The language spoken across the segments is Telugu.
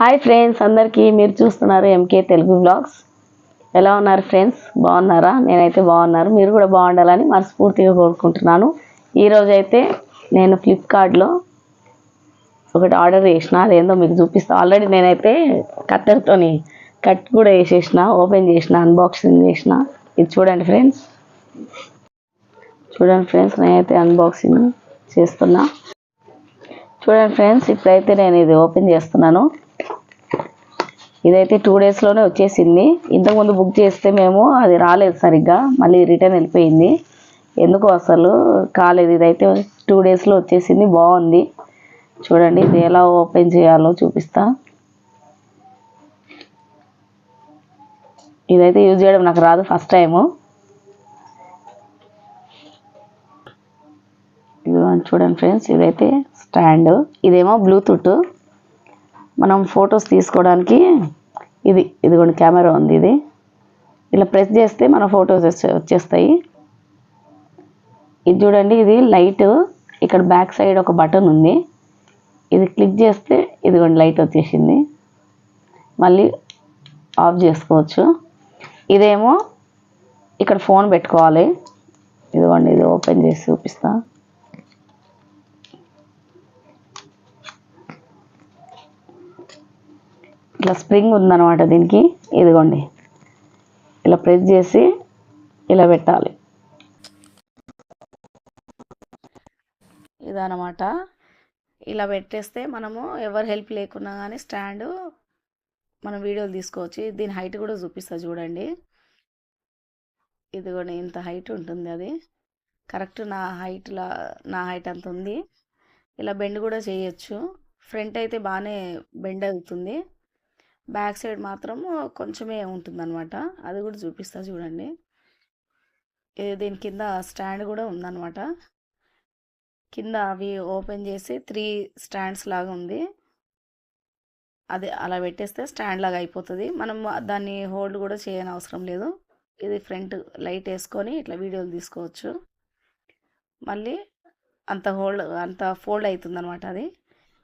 హాయ్ ఫ్రెండ్స్ అందరికీ మీరు చూస్తున్నారు ఎంకే తెలుగు బ్లాగ్స్ ఎలా ఉన్నారు ఫ్రెండ్స్ బాగున్నారా? నేనైతే బాగున్నారు మీరు కూడా బాగుండాలని మనస్ఫూర్తిగా కోరుకుంటున్నాను. ఈరోజు అయితే నేను ఫ్లిప్కార్ట్లో ఒకటి ఆర్డర్ చేసిన. అదేందో మీకు చూపిస్తాను ఆల్రెడీ నేనైతే కత్తెరతోని కట్ కూడా వేసేసిన ఓపెన్ చేసిన అన్బాక్సింగ్ చేసిన. ఇది చూడండి ఫ్రెండ్స్ చూడండి ఫ్రెండ్స్ నేనైతే అన్బాక్సింగ్ చేస్తున్నా. చూడండి ఫ్రెండ్స్ ఇప్పుడైతే నేను ఇది ఓపెన్ చేస్తున్నాను. ఇదైతే టూ డేస్లోనే వచ్చేసింది. ఇంతకుముందు బుక్ చేస్తే మేము అది రాలేదు సరిగ్గా. మళ్ళీ రిటర్న్ వెళ్ళిపోయింది. ఎందుకు అసలు? కాలేదు. ఇదైతే టూ డేస్లో వచ్చేసింది. బాగుంది. చూడండి ఇది ఎలా ఓపెన్ చేయాలో చూపిస్తా. ఇదైతే యూజ్ చేయడం నాకు రాదు ఫస్ట్ టైము ఇదిగోండి చూడండి ఫ్రెండ్స్ ఇదైతే స్టాండ్ ఇదేమో బ్లూటూత్ మనం ఫొటోస్ తీసుకోవడానికి ఇది ఇదిగోండి కెమెరా ఉంది ఇది. ఇలా ప్రెస్ చేస్తే మన ఫొటోస్ వచ్చేస్తాయి. ఇది చూడండి ఇది లైట్. ఇక్కడ బ్యాక్ సైడ్ ఒక బటన్ ఉంది. ఇది క్లిక్ చేస్తే ఇదిగోండి లైట్ వచ్చేసింది. మళ్ళీ ఆఫ్ చేసుకోవచ్చు. ఇదేమో ఇక్కడ ఫోన్ పెట్టుకోవాలి. ఇదిగోండి ఇది ఓపెన్ చేసి చూపిస్తాను ఇట్లా స్ప్రింగ్ ఉందన్నమాట దీనికి. ఇదిగోండి. ఇలా ప్రెస్ చేసి ఇలా పెట్టాలి. ఇదనమాట ఇలా పెట్టేస్తే మనము ఎవరు హెల్ప్ లేకున్నా కానీ స్టాండ్ మనం వీడియోలు తీసుకోవచ్చు. దీని హైట్ కూడా చూపిస్తా చూడండి. ఇదిగోండి ఇంత హైట్ ఉంటుంది అది. కరెక్ట్ నా హైట్లా నా హైట్ అంత ఉంది. ఇలా బెండ్ కూడా చేయొచ్చు. ఫ్రంట్ అయితే బాగానే బెండ్ అవుతుంది. బ్యాక్ సైడ్ మాత్రం కొంచెమే ఉంటుందన్నమాట. అది కూడా చూపిస్తా చూడండి. దీని కింద స్టాండ్ కూడా ఉందన్నమాట. కింద అవి ఓపెన్ చేసి త్రీ స్టాండ్స్ లాగా ఉంది. అది అలా పెట్టేస్తే స్టాండ్ లాగా అయిపోతుంది. మనం దాన్ని హోల్డ్ కూడా చేయని అవసరం లేదు. ఇది ఫ్రంట్ లైట్ వేసుకొని ఇట్లా వీడియోలు తీసుకోవచ్చు. మళ్ళీ అంత హోల్డ్ అంత ఫోల్డ్ అవుతుంది అనమాట అది.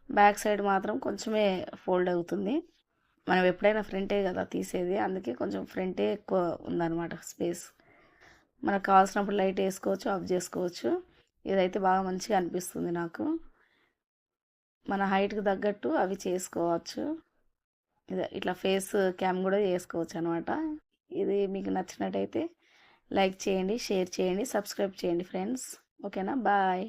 బ్యాక్ సైడ్ మాత్రం కొంచెమే ఫోల్డ్ అవుతుంది. మనం ఎప్పుడైనా ఫ్రంటే కదా తీసేది అందుకే కొంచెం ఫ్రంటే ఎక్కువ ఉందన్నమాట స్పేస్. మనకు కావాల్సినప్పుడు లైట్ వేసుకోవచ్చు ఆఫ్ చేసుకోవచ్చు. ఇదైతే బాగా మంచిగా అనిపిస్తుంది నాకు. మన హైట్కి తగ్గట్టు అవి చేసుకోవచ్చు. ఇట్లా ఫేస్ క్యామ్ కూడా చేసుకోవచ్చు అనమాట ఇది మీకు నచ్చినట్టయితే లైక్ చేయండి షేర్ చేయండి సబ్స్క్రైబ్ చేయండి ఫ్రెండ్స్. ఓకేనా? బాయ్.